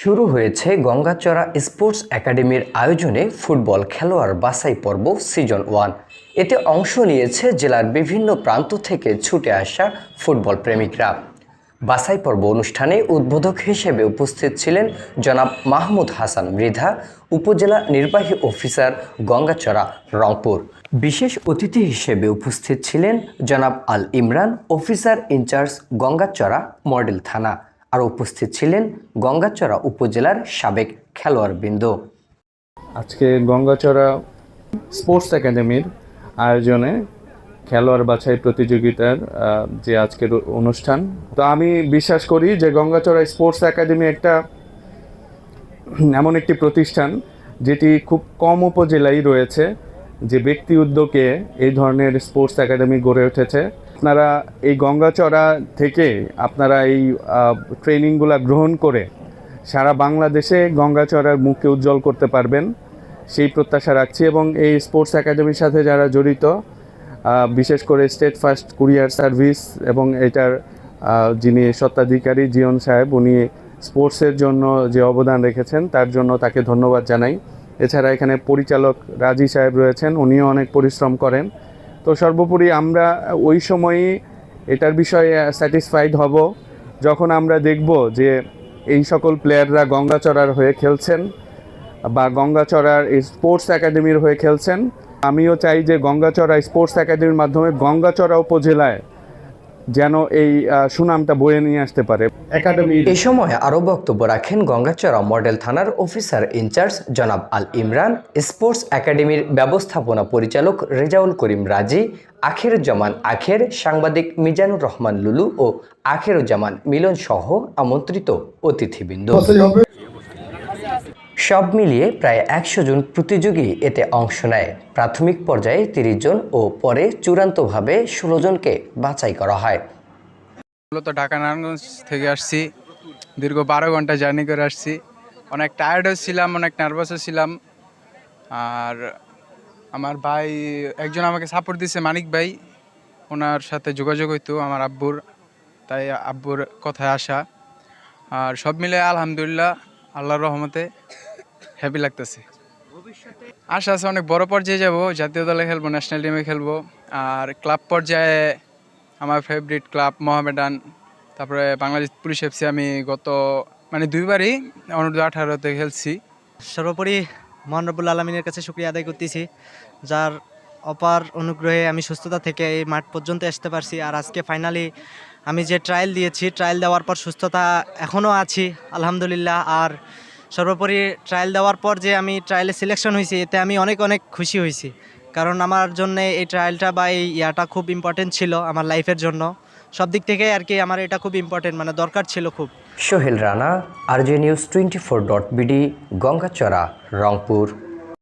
শুরু হয়েছে গঙ্গাচড়া স্পোর্টস একাডেমির আয়োজনে ফুটবল খেলোয়াড় বাছাই পর্ব সিজন ওয়ান। এতে অংশ নিয়েছে জেলার বিভিন্ন প্রান্ত থেকে ছুটে আসা ফুটবল প্রেমিকরা। বাছাই পর্ব অনুষ্ঠানে উদ্বোধক হিসেবে উপস্থিত ছিলেন জনাব মাহমুদ হাসান মৃধা, উপজেলা নির্বাহী অফিসার গঙ্গাচড়া, রংপুর। বিশেষ অতিথি হিসেবে উপস্থিত ছিলেন জনাব Al Imran, officer in charge Gangachara model থানা। আর উপস্থিত ছিলেন গঙ্গাচড়া উপজেলার সাবেক খেলোয়াড়বৃন্দ। আজকে গঙ্গাচড়া স্পোর্টস একাডেমির আয়োজনে খেলোয়াড় বাছাই প্রতিযোগিতার যে আজকের অনুষ্ঠান। তো আমি বিশ্বাস করি যে গঙ্গাচড়া স্পোর্টস একাডেমি একটা এমন একটি প্রতিষ্ঠান যেটি খুব কম উপজেলায় রয়েছে, যে ব্যক্তি উদ্যোগে এই ধরনের স্পোর্টস একাডেমি গড়ে উঠেছে। আপনারা এই গঙ্গাচড়া থেকে আপনারা এই ট্রেনিংগুলো গ্রহণ করে সারা বাংলাদেশে গঙ্গাচড়ার মুখকে উজ্জ্বল করতে পারবেন, সেই প্রত্যাশা রাখছি এবং এই স্পোর্টস একাডেমির সাথে যারা জড়িত বিশেষ করে স্টেট ফার্স্ট কুরিয়ার সার্ভিস এবং এটার যিনি স্বত্বাধিকারী জিয়ন সাহেব, উনি স্পোর্টসের জন্য যে অবদান রেখেছেন তার জন্য তাকে ধন্যবাদ জানাই। এছাড়া এখানে পরিচালক রাজি সাহেব রয়েছেন, উনিও অনেক পরিশ্রম করেন। তো সর্বোপরি আমরা ওই সময়ই এটার বিষয়ে স্যাটিসফাইড হব। যখন আমরা দেখব যে এই সকল প্লেয়াররা গঙ্গাচড়ার হয়ে খেলছেন বা গঙ্গাচড়ার স্পোর্টস একাডেমির হয়ে খেলছেন, আমিও চাই যে গঙ্গাচড়া স্পোর্টস একাডেমির মাধ্যমে গঙ্গাচড়া উপজেলায় যেন এই সুনামটা বয়ে নিয়ে আসতে পারে। একাডেমির এ সময় আরও বক্তব্য রাখেন গঙ্গাচড়া মডেল থানার অফিসার ইনচার্জ জনাব আল ইমরান, স্পোর্টস একাডেমির ব্যবস্থাপনা পরিচালক রেজাউল করিম রাজি, আখেরুজ্জামান আখের, সাংবাদিক মিজানুর রহমান লুলু ও আখেরুজ্জামান মিলন সহ আমন্ত্রিত অতিথিবৃন্দ। সব মিলিয়ে প্রায় একশো জন প্রতিযোগী এতে অংশ নেয়। প্রাথমিক পর্যায়ে তিরিশ জন ও পরে চূড়ান্তভাবে ষোলো জনকে বাছাই করা হয়। মূলত ঢাকা নারায়ণগঞ্জ থেকে আসছি। দীর্ঘ বারো ঘণ্টা জার্নি করে আসছি। অনেক টায়ার্ডও ছিলাম, অনেক নার্ভাসও ছিলাম। আর আমার ভাই, একজন আমাকে সাপোর্ট দিছে, মানিক ভাই। ওনার সাথে যোগাযোগ হইতো আমার আব্বুর। তাই আব্বুর কথায় আসা। আর সব মিলে আলহামদুলিল্লাহ, আল্লাহর রহমতে হ্যাপি লাগতেছে। আশা আছে অনেক বড় পর্যায়ে যাব, জাতীয় দলে খেলব ন্যাশনাল টিমে খেলব। আর ক্লাব পর্যায়ে আমার ফেভারিট ক্লাব মোহামেডান, তারপরে বাংলাদেশ পুলিশ এফসি আমি গত মানে দুইবারই অনূর্ধ্ব আঠারোতে খেলছি। সর্বোপরি মহান রব্বুল আলমিনের কাছে শুক্রিয়া আদায় করতেছি, যার অপার অনুগ্রহে আমি সুস্থতা থেকে এই মাঠ পর্যন্ত আসতে পারছি। আর আজকে ফাইনালি আমি যে ট্রায়াল দিয়েছি ট্রায়াল দেওয়ার পর সুস্থতা এখনও আছি, আলহামদুলিল্লাহ। আর সর্বোপরি ট্রায়াল দেওয়ার পর যে আমি ট্রায়ালে সিলেকশন হয়েছি, এতে আমি অনেক অনেক খুশি হয়েছি। কারণ আমার জন্য এই ট্রায়ালটা বা এই ইয়াটা খুব ইম্পর্টেন্ট ছিল আমার লাইফের জন্য। সব দিক থেকে আর কি আমার এটা খুব ইম্পর্টেন্ট মানে দরকার ছিল খুব। Sohel Rana R J news twenty four dot BD Gangachara, Rangpur.